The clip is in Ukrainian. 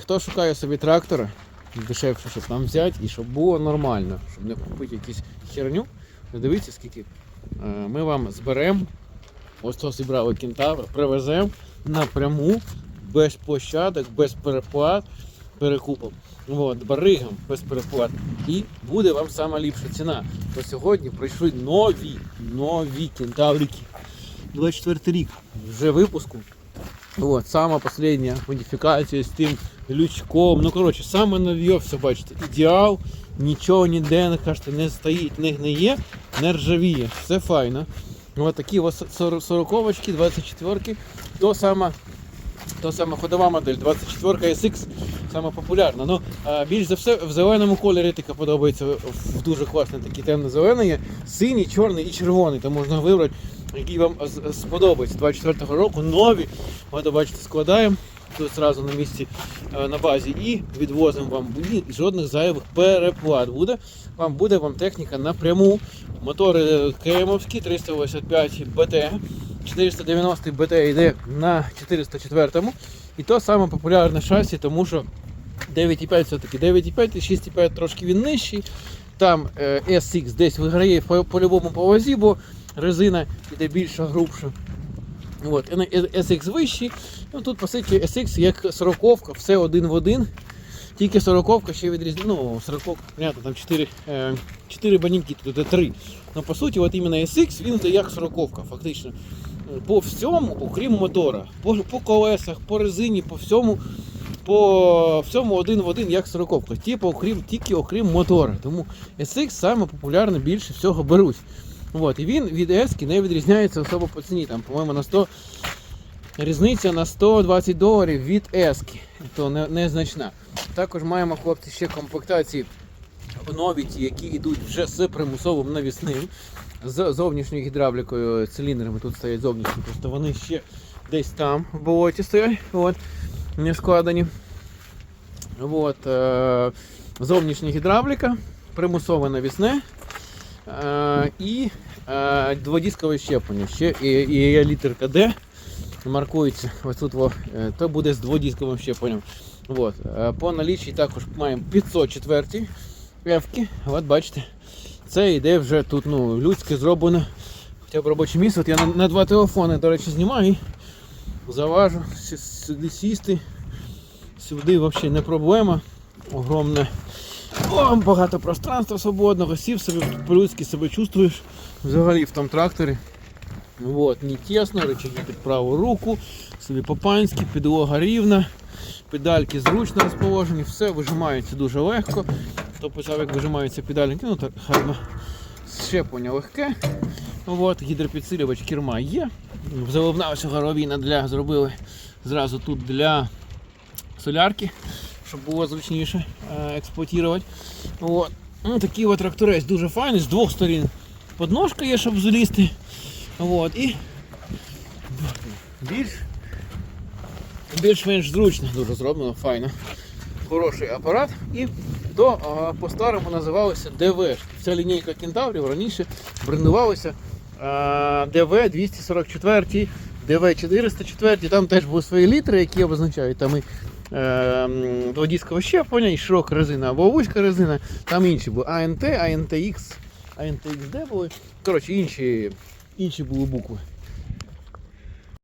Хто шукає собі трактора, дешевше, щоб нам взяти і щоб було нормально, щоб не купити якусь херню, дивіться, скільки е, ми вам зберемо, ось то зібрали кентавр, привеземо напряму, без площадок, без переплат, перекупом. От, баригам без переплат. І буде вам сама ліпша ціна. То сьогодні прийшли нові, нові кентаврики. 24 рік вже випуску. Вот, сама последняя модифікація з тим лючком. Ну, коротше, саме нове все бачите. Ідеал, нічого ніде не кажете, не стоїть, не гниє, не ржавіє. Все файно. Ось такі ось 40-очки, 24-ки. То сама, то сама ходова модель, 24 SX, сама популярна. Ну, більш за все в зеленому кольорі така подобається. В дуже класний такий темно-зелений. Синій, чорний і червоний. Там можна вибрати, який вам сподобається. 24-го року нові. От бачите, складаємо тут зразу на місці е, на базі і відвозимо вам жодних зайвих переплат буде. Вам буде вам техніка напряму. Мотори КМовські 385 БТ, 490 БТ йде на 404 і то саме популярне шасі, тому що 9,5 все-таки 9,5 і 6,5 трошки він нижчий. Там е, SX десь виграє по- по-любому по вазі, бо резина йде більша, грубша. От, SX вищий. Ну тут по суті SX як 40 все один в один. Тільки 40 ще відрізняє. Ну, 40 понятно, там 4, е, 4 банінки, тут іде 3. Ну по суті, от іменно SX він йде як 40 фактично. По всьому, окрім мотора. По, по колесах, по резині, по всьому. По всьому один в один, як 40 Типу, окрім, тільки окрім мотора. Тому SX саме популярне більше всього беруть. От, і він від S не відрізняється особо по ціні. Там, по-моєму, на 100 різниця на 120 доларів від S, то не, незначна. Також маємо хлопці ще комплектації нові, ті, які йдуть вже з примусовим навісним, з зовнішньою гідравлікою, циліндрами тут стоять зовнішні, просто вони ще десь там в болоті стоять, от, не складені. От, е, зовнішня гідравліка, примусове навісне і е, дводіскове щеплення. Ще є літерка D маркується ось тут, е, то буде з дводісковим щепленням. От. е, По наліччі також маємо 504 F-ки. От бачите, це йде вже тут ну, людське зроблено. Хоча б робоче місце. От я на, на два телефони, до речі, знімаю і заважу сюди сісти. Сюди взагалі не проблема. Огромне. О, багато пространства свободного, сів собі по-людськи себе чувствуєш взагалі в тому тракторі. Вот, не тесно, рычаги під праву руку, собі по-панськи, підлога рівна, педальки зручно розположені, все вижимається дуже легко. Писав, як вижимаються педальки, ну так гарно. Щеплення легке. От, гідропідсилювач керма є. Заливна ось горовіна для зробили зразу тут для солярки, щоб було зручніше е, експлуатувати. От. Ну, такий от тракторець дуже файний, з двох сторін подножка є, щоб залізти. От, і більш, більш-менш зручно, дуже зроблено, файно. Хороший апарат. І то по-старому називалося ДВ. Вся лінійка кентаврів раніше брендувалася ДВ 244, ДВ 404, там теж були свої літери, які обозначають там і е, дводіскове щеплення, і широка резина або вузька резина, там інші були АНТ, АНТХ, АНТХД були. Коротше, інші інші були букви.